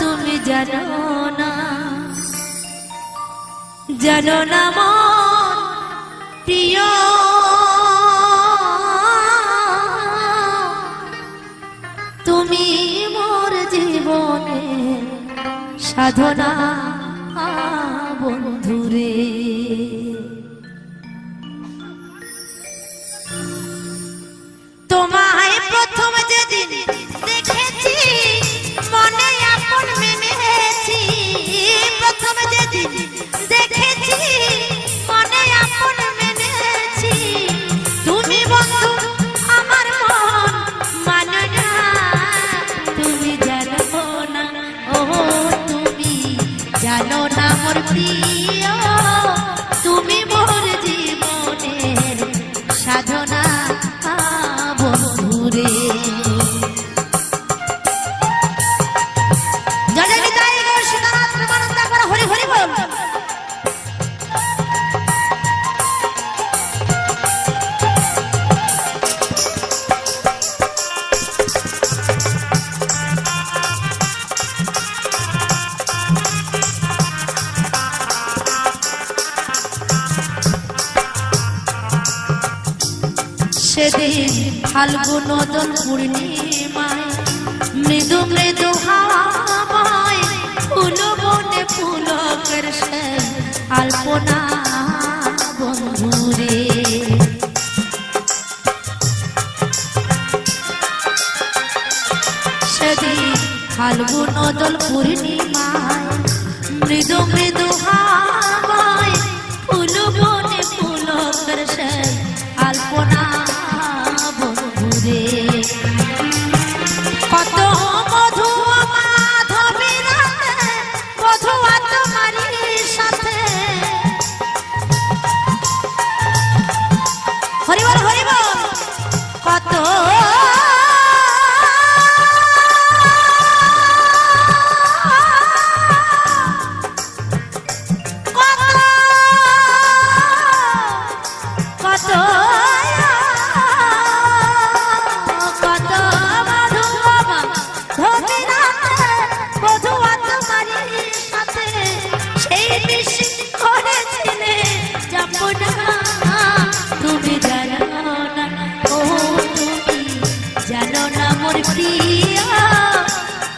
তুমি জানো না। জানো না মন তুমি মোর জীবনে সাধনা বন্ধুরে। বন্ধুরে ফাল্গুন পূর্ণিমায় মৃদু মৃদু হাওয়ায় ফুল বনে ফুল করছে আলপনা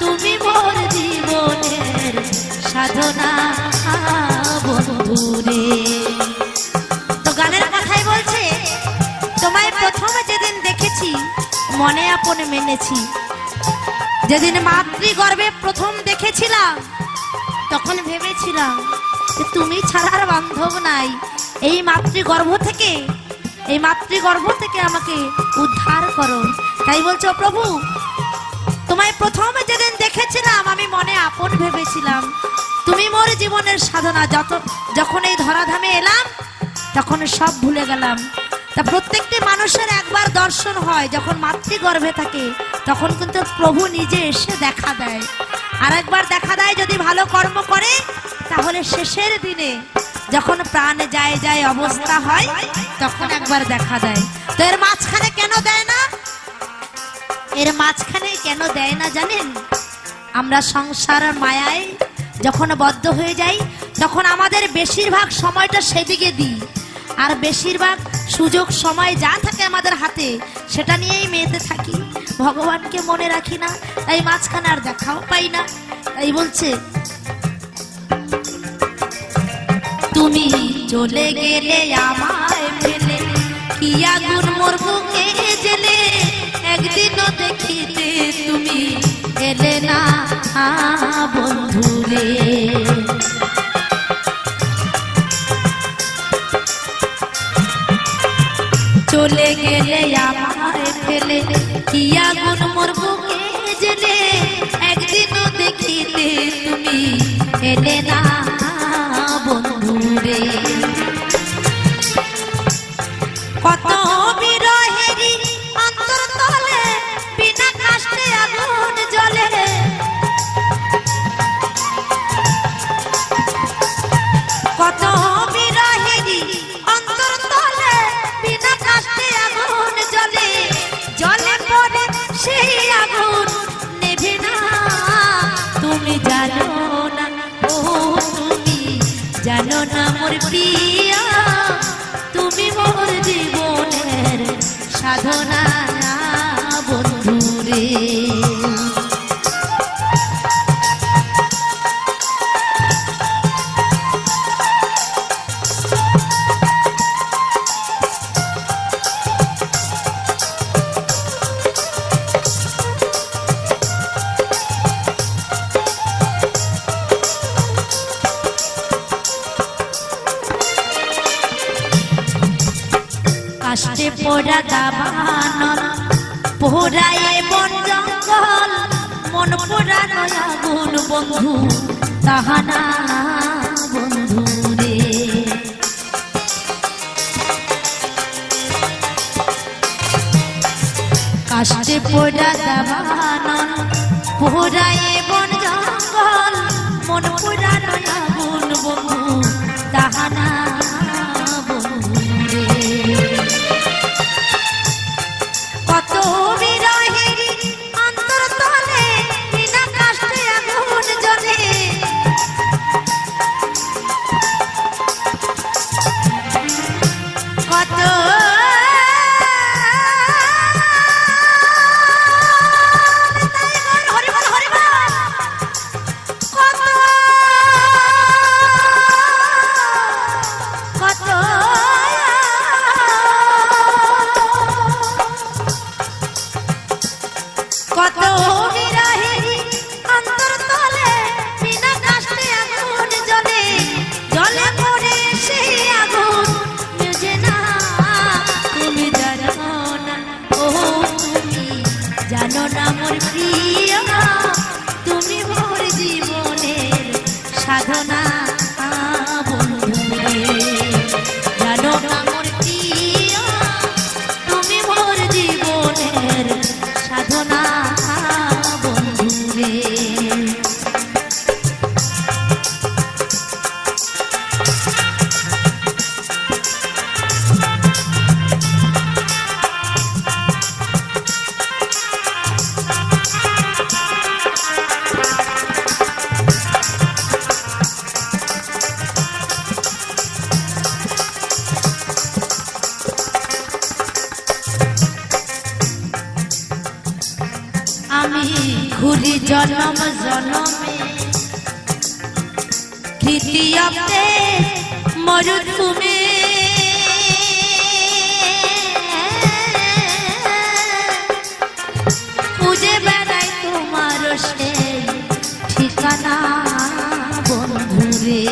তুমি মোর জীবনের সাধনা তো গানের কথাই বলছে, তোমায় প্রথমে যেদিন দেখেছি, মনে আপনে মেনেছি। যেদিন মাতৃগর্ভে প্রথম দেখেছিলাম, তখন ভেবেছিলাম যে তুমি ছাড়ার বান্ধব নাই। এই মাতৃগর্ভ থেকে, এই মাতৃগর্ভ থেকে আমাকে উদ্ধার করো। তাই বলছো, প্রভু তোমায় প্রথমে যেদিন দেখেছিলাম, আমি মনে আপন ভেবেছিলাম। তুমি মোর জীবনের সাধনা, যত যখন এই ধরাধামে এলাম, তখন সব ভুলে গেলাম। তা প্রত্যেকটি মানুষের একবার দর্শন হয়, যখন মাতৃগর্ভে থাকে, তখন কিন্তু প্রভু নিজে এসে দেখা দেয়। আর একবার দেখা দেয় যদি ভালো কর্ম করে, তাহলে শেষের দিনে যখন প্রাণ যায় যায় অবস্থা হয়, তখন একবার দেখা দেয়। তো এর মাঝখানে কেন দেয় না? এর মাঝখানে কেন দেয় না জানেন? আমরা সংসার মায়ায় যখন বদ্ধ হয়ে যাই, তখন আমাদের বেশিরভাগ সময়টা সেদিকে দিই। আর বেশিরভাগ সুযোগ সময় যা থাকে আমাদের হাতে, সেটা নিয়েই মেতে থাকি। ভগবানকে মনে রাখি না, তাই মাঝখানে আর দেখাও পাই না। তাই বলছে, তুমি চলে গেলে আমায় ফেলে কি আগুন মোর বুকে একদিনও দেখিতে তুমি এলে না বন্ধুরে। সেই না। তুমি জানো না তুমি জানো না মোর কাষ্টে পোড়া দাবানন পোড়ায়ে বন জঙ্গল, মন পোড়া নয়া গুণ বন্ধু তাহানা বন্ধু রে। কাষ্টে পোড়া দাবানন পোড়ায়ে বন জঙ্গল, মন পোড়া নয়া গুণ বন্ধু তাহানা না মোর প্রিয় জনম জনমে। তৃতীয়তে মরুভূমি খুঁজে বেড়াই তোমার সে ঠিকানা বন্ধুরে।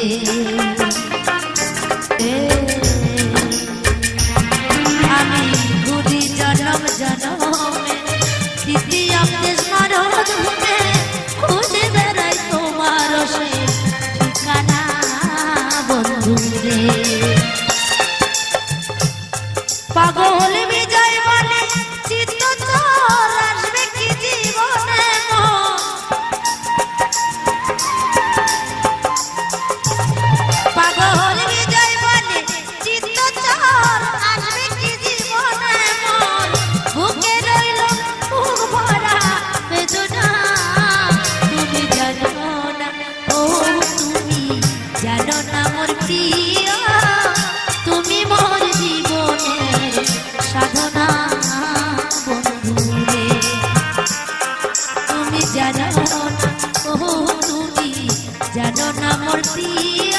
amor, sí.